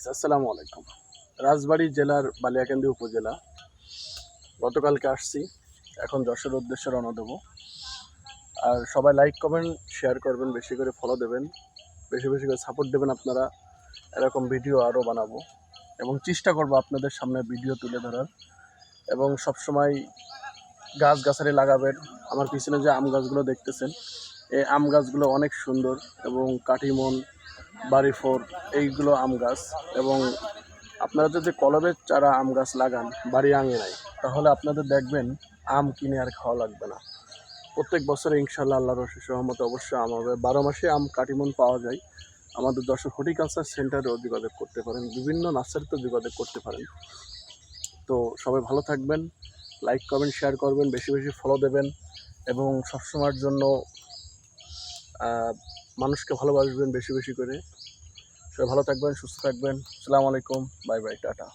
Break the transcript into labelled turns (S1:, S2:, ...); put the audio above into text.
S1: হাফিজ আসসালামু আলাইকুম রাজবাড়ী জেলার বালিয়াকান্দি উপজেলা। গতকালকে আসছি। এখন যশোর উদ্দেশ্যে রওনা দেবো। আর সবাই লাইক কমেন্ট শেয়ার করবেন, বেশি করে ফলো দেবেন। বেশি বেশি করে সাপোর্ট দেবেন আপনারা। এরকম ভিডিও আরও বানাবো। এবং চেষ্টা করব আপনাদের সামনে ভিডিও তুলে ধরার। এবং সবসময় গাছ গাছালি লাগাবেন। আমার পিছনে যে আম গাছগুলো দেখতেছেন, এই আম গাছগুলো অনেক সুন্দর এবং কাঠিমন বাড়ি ফোর, এইগুলো আম গাছ এবং আপনারা যদি কলমের চারা আম গাছ লাগান, বাড়ি আঙিনায় তাহলে আপনাদের দেখবেন আম কিনে আর খাওয়া লাগবে না। প্রত্যেক বছরে ইনশাল্লাহ আল্লাহ রশি সহমত অবশ্যই আম হবে। বারো মাসে আম কাটিমন পাওয়া যায়। আমাদের দর্শক হর্টিকালচার সেন্টারেও যোগাযোগ করতে পারেন, বিভিন্ন নার্সারিতেও যোগাযোগ করতে পারেন। তো সবাই ভালো থাকবেন, লাইক করবেন শেয়ার করবেন, বেশি বেশি ফলো দেবেন এবং সবসময়ের জন্য মানুষকে ভালোবাসবেন বেশি বেশি করে। সবাই ভালো থাকবেন, সুস্থ থাকবেন। সালামু আলাইকুম। Bye bye, tata.